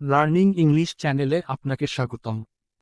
Learning English চ্যানেলে আপনাকে স্বাগতম।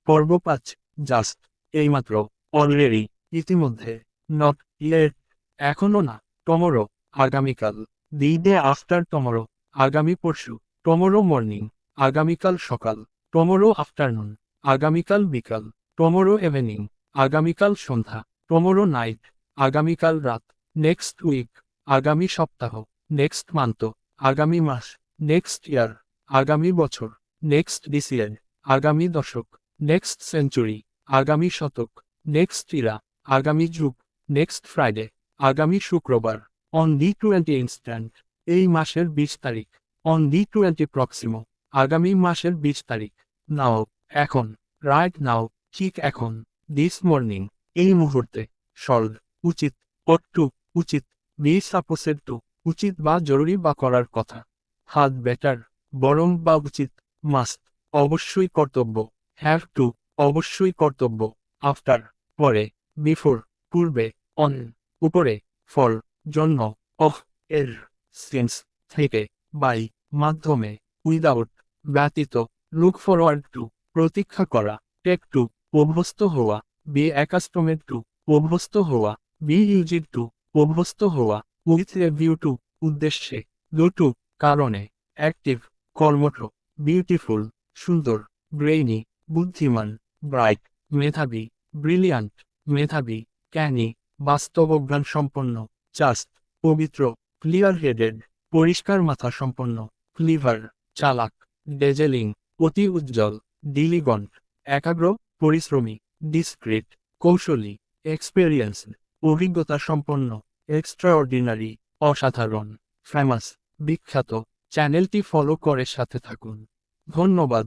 পর্ব পাঁচ, জাস্ট, এইমাত্র, অলরেডি, ইতিমধ্যে নট ইয়েট এখনও না টমরো আগামীকাল দি ডে আফটার টমরো আগামী পরশু টমোরো মর্নিং আগামীকাল সকাল টমোরো আফটারনুন আগামীকাল বিকাল টমরো ইভিনিং আগামীকাল সন্ধ্যা টমোরো নাইট আগামীকাল রাত নেক্সট উইক আগামী সপ্তাহ নেক্সট মান্থ আগামী মাস নেক্সট ইয়ার আগামী বছর নেক্সট ডিসিয়ার আগামী দশক নেক্সট সেঞ্চুরি আগামী শতক নেক্সট ইরা আগামী যুগ নেক্সট ফ্রাইডে আগামী শুক্রবার অন ডি টোয়েন্টি ইনস্ট্যান্ট এই মাসের বিশ তারিখ অন ডি টোয়েন্টি প্রক্সিমো আগামী মাসের বিশ তারিখ নাও এখন রাইট নাও ঠিক এখন দিস মর্নিং এই মুহূর্তে সল্ভ উচিত, অট্টু, উচিত বি সাপোসেড টু উচিত বা জরুরি বা করার কথা, হাত বেটার বরং বা উচিত। মাস্ট। অবশ্যই কর্তব্য। Have to. অবশ্যই কর্তব্য। আফটার। পরে। বিফোর। পূর্বে। অন। উপরে। ফর জন্য অফ। এর। সেন্স। থেকে। বাই। মাধ্যমে। উইদাউট। ব্যতীত। Look forward to. প্রতীক্ষা করা। Take to. অভ্যস্ত হওয়া। Be accustomed to. অভ্যস্ত হওয়া। Be used to. অভ্যস্ত হওয়া। With a view to. উদ্দেশ্যে। Due to. কারণে। অ্যাক্টিভ। কর্মঠ বিউটিফুল সুন্দর ব্রেইনি বুদ্ধিমান ব্রাইট মেধাবী ব্রিলিয়ান্ট মেধাবী ক্যানি বাস্তবজ্ঞান সম্পন্ন জাস্ট পবিত্র ক্লিয়ার হেডেড পরিষ্কার মাথা সম্পন্ন ক্লিভার চালাক ডেজেলিং অতি উজ্জ্বল ডিলিগন্ট একাগ্র, পরিশ্রমী ডিসক্রিট কৌশলী এক্সপেরিয়েন্সড অভিজ্ঞতা সম্পন্ন এক্সট্রাঅর্ডিনারি অসাধারণ ফেমাস বিখ্যাত চ্যানেলটি ফলো করে সাথে থাকুন। ধন্যবাদ।